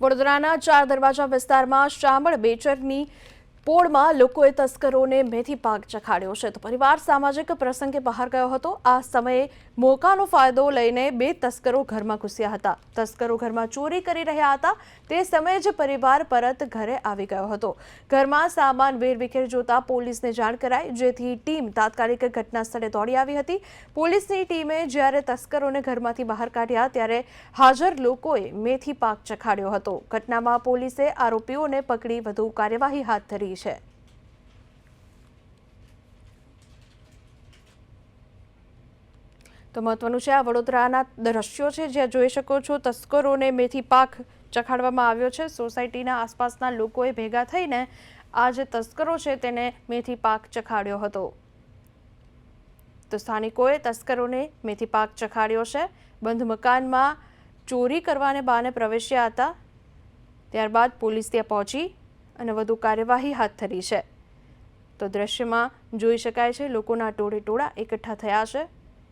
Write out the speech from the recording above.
વડોદરાના ચાર દરવાજા વિસ્તારમાં શામળ બેચરની પોળમાં લોકોએ તસ્કરોને મેથી પાક ચખાડ્યો છે. તો પરિવાર સામાજિક પ્રસંગે બહાર ગયો હતો. આ સમયે મોકાનો ફાયદો લઈને બે તસ્કરો ઘરમાં ઘૂસ્યા હતા. તસ્કરો ઘરમાં ચોરી કરી રહ્યા હતા. તે સમયે જ પરિવાર પરત ઘરે આવી ગયો હતો. ઘરમાં સામાન વેરવિખેર જોતા પોલીસને જાણ કરાઈ, જેથી ટીમ તાત્કાલિક ઘટના સ્થળે દોડી આવી હતી. પોલીસની ટીમે જ્યારે તસ્કરોને ઘરમાંથી બહાર કાઢ્યા, ત્યારે હાજર લોકોએ મેથી પાક ચખાડ્યો હતો. ઘટનામાં પોલીસે આરોપીઓને પકડી વધુ કાર્યવાહી હાથ ધરી છે. તો મહત્વનું છે આ વડોદરાના દ્રશ્યો છે, જ્યાં જોઈ શકો છો તસ્કરોને મેથી પાક ચખાડવામાં આવ્યો છે. સોસાયટીના આસપાસના લોકોએ ભેગા થઈને આ જે તસ્કરો છે તેને મેથી પાક ચખાડ્યો હતો. તો સ્થાનિકોએ તસ્કરોને મેથી પાક ચખાડ્યો છે. બંધ મકાનમાં ચોરી કરવાને બહાને પ્રવેશ્યા હતા. ત્યારબાદ પોલીસ ત્યાં પહોંચી અને વધુ કાર્યવાહી હાથ ધરી છે. તો દ્રશ્યમાં જોઈ શકાય છે, લોકોના ટોળે ટોળા એકઠા થયા છે.